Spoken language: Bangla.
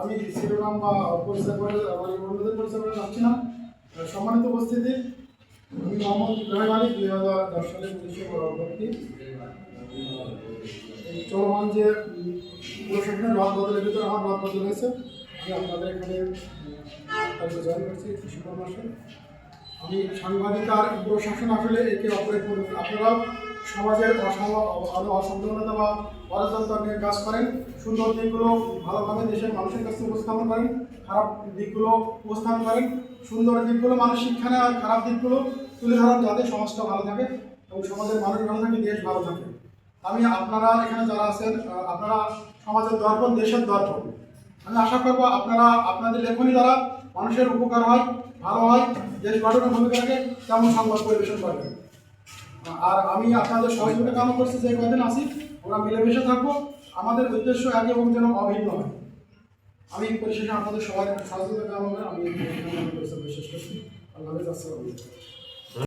আমি শিরোনাম বা পরিচয় করে মানে অন্যদের পরিচয় করে যাচ্ছি না। সম্মানিত উপস্থিতি, আমি মোহাম্মদ ইব্রাহিম আলী, দুই হাজার দশ সালে পুলিশে ভর্তি চলমান যে প্রশাসনের রদ বদলের ভিতরে আমার রদ বদল হয়েছে। আমি আপনাদের এখানে জয়েন করছি ডিসেম্বর মাসে আমি সাংবাদিকার প্রশাসন আসলে একে অপরের পরিপূরক। সমাজের অসম- আরও অসম্পূর্ণতা বা অরাজকতা নিয়ে কাজ করেন। সুন্দর দিকগুলো ভালোভাবে দেশের মানুষের কাছে উপস্থাপন করেন, খারাপ দিকগুলো উপস্থাপন করেন, সুন্দর দিকগুলো মানুষ শিক্ষা নেয় আর খারাপ দিকগুলো তুলে ধরান যাতে সমাজটা ভালো থাকে এবং সমাজের মানুষ ভালো থাকে, দেশ ভালো থাকে। আমি আপনারা এখানে যারা আছেন আপনারা সমাজের দর্পণ, দেশের দর্পণ। আমি আশা করব আপনারা, আপনাদের লেখনী দ্বারা মানুষের উপকার হয়, ভালো হয়, দেশ গঠনের ভূমিকা রাখে, তেমন সংবাদ পরিবেশন করবেন আর আমি আপনাদের সহযোগিতা কামনা করছি যে কদিন আসি ওরা মিলেমিশে থাকব। আমাদের উদ্দেশ্য এক এবং যেন অভিন্ন হয়। আমি পরিশেষে আপনাদের সবাই সহযোগিতা কামনা করে আমি বিশেষ করছি। আল্লাহ আসসালামু